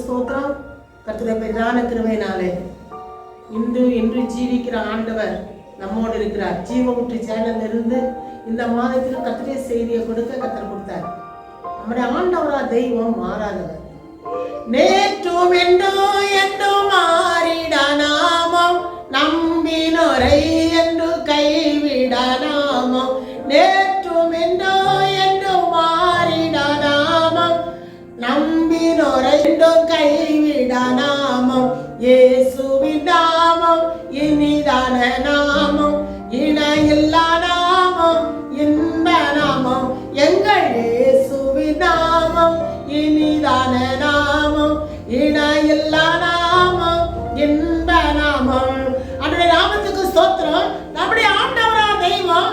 ஸ்தோத்திரம் கர்த்தருடைய பிரதான கிருமையினாலே இன்று இன்று ஜீவிக்கிற ஆண்டவர் நம்மோடு இருக்கிறார். ஜீவ ஊற்று சேனல் இருந்து இந்த மாதத்தில் கர்த்தருடைய செய்தியை கொடுக்க கத்தர் கொடுத்தார். நம்முடைய ஆண்டவரா தெய்வம் மாறாதவர். நேற்றும் என்றும் என்றும் மாறிட நாமம் நம்பினொரை நாமம் இணையில்லா நாமம் இன்ப நாமம் எங்கள் இயேசுவின் நாமம் இனிதான நாமம் இணையில்லா நாமம் இன்ப நாமம் அவருடைய நாமத்துக்கு ஸ்தோத்திரம். நம்முடைய ஆண்டவரா தெய்வம்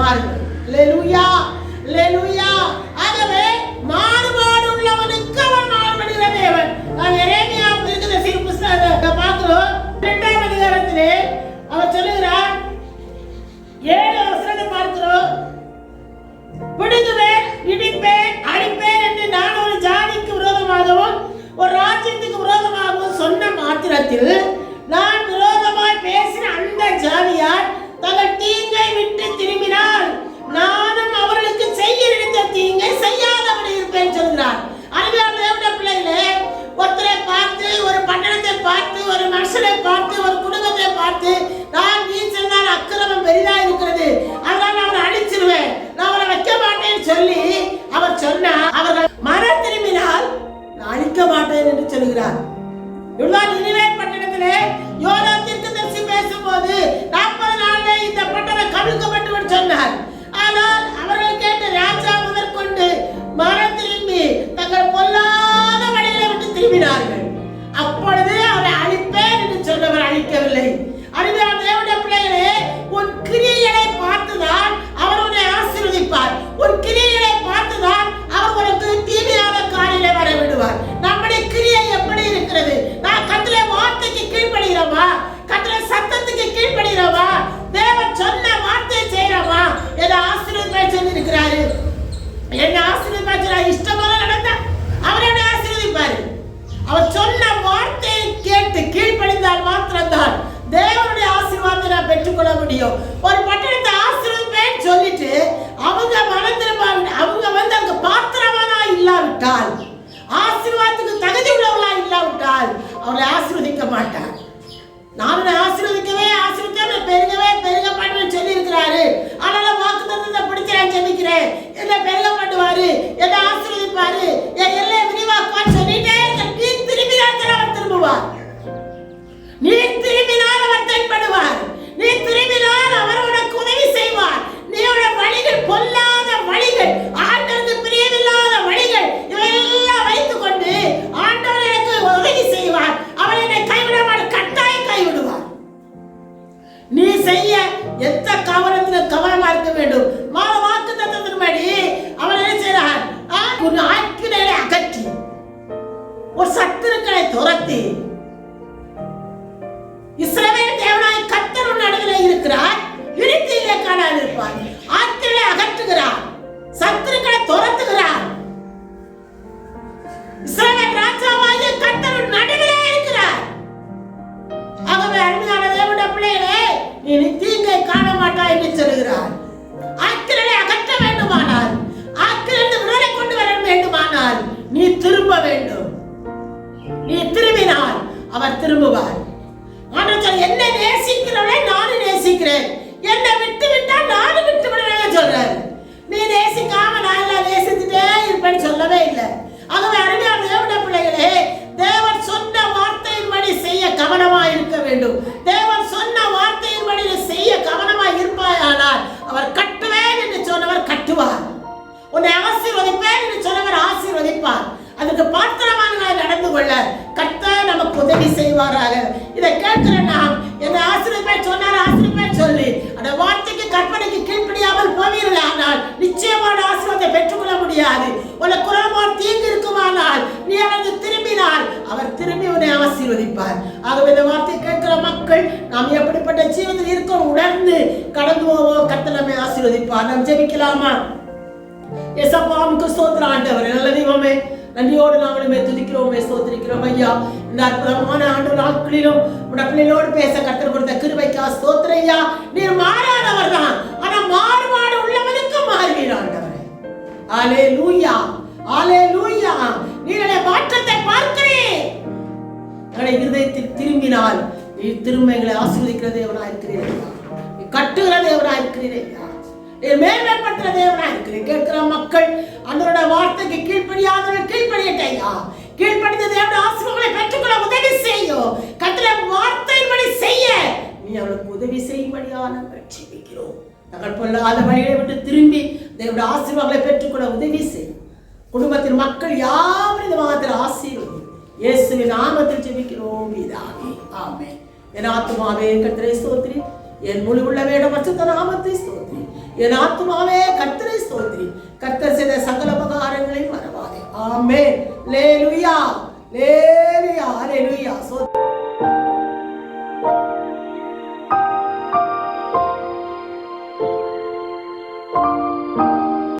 நான் என்று சொல்கிறார். இவ்வளவுதான் நினைவே பட்டணத்திலே யோனா தீர்க்கதரிசி பேசும்போது நாற்பது நாள்ல இந்த பட்டணம் கவிழ்க்கப்பட்டு சொன்னார். சொல்லி இருக்கிறாரு என்ன ஆசீர்வதிப்பா இஷ்டமாக நடந்தா அவர் என்ன ஆசீர்வதிப்பாரு. அவர் சொன்ன வார்த்தையை கேட்டு கீழ்ப்படிந்தால் மாத்திரம்தான் தேவனுடைய ஆசீர்வாதத்தை நான் பெற்றுக்கொள்ள முடியும். ஒரு பட்டணத்தை ஆசீர்வதிப்பேன்னு சொல்லிட்டு அவங்க மனந்திருப்பாங்க அவங்க வந்து அங்க பாத்திரமானா இல்லாவிட்டால் ஆசீர்வாதத்துக்கு தகுதி உள்ளவர்களா இல்லாவிட்டால் அவரை ஆசீர்வதிக்க மாட்டார். நான் ஆசீர்வதிக்கவே ஆசீர்வதிக்க பெருகவே பெருக சொல்லி இருக்கிறாரு ஜெபிக்கிறேன். என்ன பெருக பண்ணுவாரு என்ன ஆசீர்வதிப்பாரு. என் எல்லை காண என்று சொல்கிறார் ஆக்கிரனை அகற்ற வேண்டுமானால் ஆக்கிரந்து விடுதலை கொண்டு வர வேண்டுமானால் நீ திரும்ப வேண்டும். நீ திரும்பினால் அவர் திரும்புவார். ஆனால் சொல்ல, என்னை நேசிக்கிறவளை நானும் நேசிக்கிறேன். என்னை விட்டு விட்டால் நானும் விட்டு விடுவேன் சொல்றாரு. நீ நேசிக்காம நான் எல்லாம் நேசித்துட்டே இருப்பேன்னு சொல்லவே இல்லை. ஆகவே அருமையான தேவன பிள்ளைகளே கொள்ள கர்த்தர் நமக்கு உதவி செய்வாராக. இதை கேட்கிற நாம் எந்த ஆசிரியர் சொன்னார் ஆசிரியர் சொல்லி. அந்த வார்த்தைக்கு கற்பனைக்கு கீழ்ப்படியாமல் போவீர்கள் ஆனால் நிச்சயமான ஆசிரியத்தை பெற்றுக்கொள்ள முடியாது. உனக்கு குரல்மோர் தீங்கு இருக்குமானால் நீ அவருக்கு திரும்பினால் அவர் திரும்பி உன்னை ஆசீர்வதிப்பார். ஆகவே இந்த வார்த்தை கேட்கிற மக்கள் நாம் எப்படிப்பட்ட ஜீவத்தில் இருக்கோம் உணர்ந்து கடந்து போவோம் கர்த்தர் நம்மை ஆசீர்வதிப்பார். நாம் ஜெபிக்கலாமா? எசப்பாவுக்கு ஸ்தோத்திரம் ஆண்டவர் நல்ல தெய்வமே. நன்றியோடு நாங்களுமே துதிக்கிறோம் ஸ்தோத்திரிக்கிறோம். ஐயா இந்த அற்புதமான ஆண்டு நாட்களிலும் உடைய பிள்ளைகளோடு பேச கற்றுக் கொடுத்த கிருபைக்கா ஸ்தோத்திரம் ஐயா. நீர் மாறாதவர் தான் ஆனா மாறுபாடு உள்ளவனுக்கு மாறுவீர் ஆண்டவரே ஆலே லூயா ஆலே லூயா நீங்களே மாற்றத்தை பார்க்கிறேன் எங்களை இருதயத்தில் திரும்பினால் திரும்ப எங்களை ஆசீர்வதிக்கிற தேவனா இருக்கிறீர்கள் கட்டுகிற தேவனா இருக்கிறீர்கள் நீ தேவனா இருக்கிறீர் கேட்கிற மக்கள் அந்தோட வார்த்தைக்கு கீழ்ப்படியாதவர்கள் கீழ்ப்படியட்டையா? கீழ்ப்படிந்த தேவன ஆசீர்வாதங்களை பெற்றுக்கொள்ள உதவி செய்யும் கத்திர வார்த்தையின்படி செய்ய. நீ அவளுக்கு உதவி செய்யும்படியான ஜெபிக்கிறோம். நாங்கள் பொல்லாத வழியை விட்டு திரும்பி தேவனுடைய ஆசீர்வாதங்களை பெற்றுக்கொள்ள உதவி செய்யும் குடும்பத்தின் மக்கள் யாவரும் இந்த மாதத்தில் ஆசீர்வதி இயேசுவின் நாமத்தில் ஜெபிக்கிறோம் பிதாவே. ஆமே என் ஆத்மாவே கத்திரை ஸ்தோத்திரி. என் முழு உள்ள வேடம் மற்ற நாமத்தை ஸ்தோத்திரி. என் ஆத்மாவே கர்த்தரை சோதரி கர்த்தர் செய்த சகல உபகாரங்களை மறவாதே. ஆமென். லேலுயா லேலுயா லேலுயா சோதரி